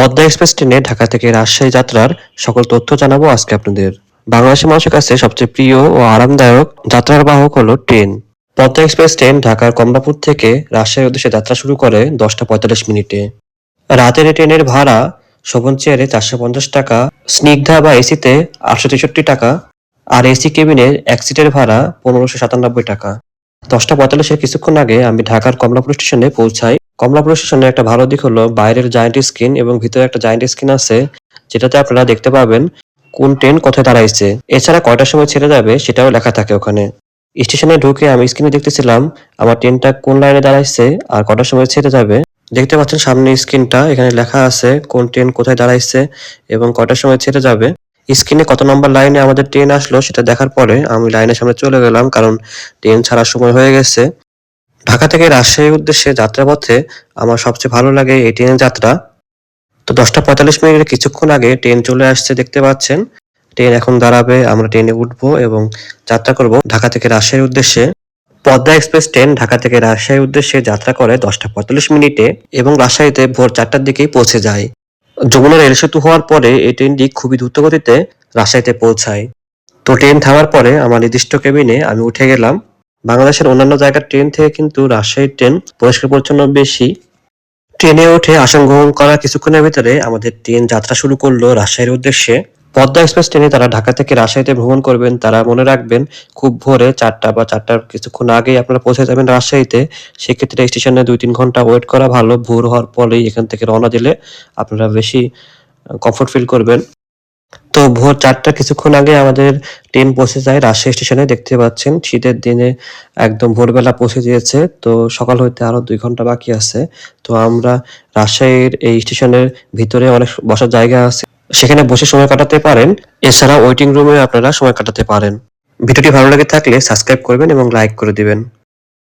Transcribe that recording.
Padma express ট্রেনে ঢাকা থেকে রাজশাহী যাত্রার সকল তথ্য জানাব আজকে আপনাদের। বাংলাদেশের মানুষের কাছে সবচেয়ে প্রিয় ও আরামদায়ক যাত্রার বাহক হলো ট্রেন। পদ্মা এক্সপ্রেস ট্রেন ঢাকার কমলাপুর থেকে রাজশাহীর উদ্দেশ্যে যাত্রা শুরু করে দশটা পঁয়তাল্লিশ মিনিটে। রাতের ট্রেনের ভাড়া শোভন চেয়ারে চারশো পঞ্চাশ টাকা, স্নিগ্ধা বা এসিতে আটশো তেষট্টি টাকা, আর এসি কেবিনের এক সিটের ভাড়া পনেরোশো সাতানব্বই টাকা। দশটা পঁয়তাল্লিশের কিছুক্ষণ আগে আমি ঢাকার কমলাপুর স্টেশনে পৌঁছাই কমলাপুর স্টেশনে একটা ভালো দিক হলো বাইরের জায়েন্ট স্ক্রিন এবং ভিতরে একটা জায়েন্ট স্ক্রিন আছে, যেটাতে আপনারা দেখতে পাবেন কোন ট্রেন কোথায় দাঁড়াইছে। এছাড়া কয়টার সময় ছেড়ে যাবে সেটাও লেখা থাকে ওখানে। স্টেশনে ঢুকে আমি স্ক্রিনে দেখতেছিলাম আমার ট্রেনটা কোন লাইনে দাঁড়াইছে আর কটার সময় ছেড়ে যাবে। দেখতে পাচ্ছেন সামনে স্ক্রিনটা এখানে লেখা আছে কোন ট্রেন কোথায় দাঁড়াইছে এবং কটার সময় ছেড়ে যাবে। স্ক্রিনে কত নম্বর লাইনে আমাদের ট্রেন আসলো সেটা দেখার পরে আমি লাইনের সামনে চলে গেলাম কারণ ট্রেন ছাড়ার সময় হয়ে গেছে। ঢাকা থেকে রাজশাহীর উদ্দেশ্যে যাত্রাপথে আমার সবচেয়ে ভালো লাগে এই ট্রেনের যাত্রা। তো দশটা পঁয়তাল্লিশ মিনিটের কিছুক্ষণ আগে ট্রেন চলে আসছে, দেখতে পাচ্ছেন। ট্রেন এখন দাঁড়াবে, আমরা ট্রেনে উঠবো এবং যাত্রা করব ঢাকা থেকে রাজশাহীর উদ্দেশ্যে। পদ্মা এক্সপ্রেস ট্রেন ঢাকা থেকে রাজশাহীর উদ্দেশ্যে যাত্রা করে দশটা পঁয়তাল্লিশ মিনিটে এবং রাজশাহীতে ভোর চারটার দিকেই পৌঁছে যায়। যমুনা রেল সেতু হওয়ার পরে এই ট্রেনটি খুবই দ্রুতগতিতে রাজশাহীতে পৌঁছায়। তো ট্রেন থামার পরে আমার নির্দিষ্ট কেবিনে আমি উঠে গেলাম। বাংলাদেশের অন্যান্য জায়গার ট্রেন থেকে কিন্তু রাজশাহীর ট্রেন পরিষ্কার পরিচ্ছন্ন বেশি। ট্রেনে উঠে আসন গ্রহণ করার কিছুক্ষণের ভিতরে আমাদের ট্রেন যাত্রা শুরু করল রাজশাহীর উদ্দেশ্যে। পদ্মা এক্সপ্রেস ট্রেনে তারা ঢাকা থেকে রাজশাহীতে ভ্রমণ করবেন। তারা মনে রাখবেন, খুব ভোরে চারটা বা চারটার কিছুক্ষণ আগেই আপনারা পৌঁছে যাবেন রাজশাহীতে। সেক্ষেত্রে স্টেশনে দুই তিন ঘণ্টা ওয়েট করা ভালো। ভোর হওয়ার পরেই এখান থেকে রওনা দিলে আপনারা বেশি কমফোর্ট ফিল করবেন। তো ভোর চারটা কিছুক্ষণ আগে আমাদের ট্রেন পৌঁছে যায় রাজশাহী স্টেশনে, দেখতে পাচ্ছেন। শীতের দিনে একদম ভোরবেলা পৌঁছে দিয়েছে। তো সকাল হইতে আরও দুই ঘণ্টা বাকি আছে। তো আমরা রাজশাহীর এই স্টেশনের ভিতরে অনেক বসার জায়গা আছে। সেখানে বসে সময় কাটাতে পারেন। এছাড়া ওয়েটিং রুমে আপনারা সময় কাটাতে পারেন। ভিডিওটি ভালো লেগে থাকলে সাবস্ক্রাইব করবেন এবং লাইক করে দিবেন।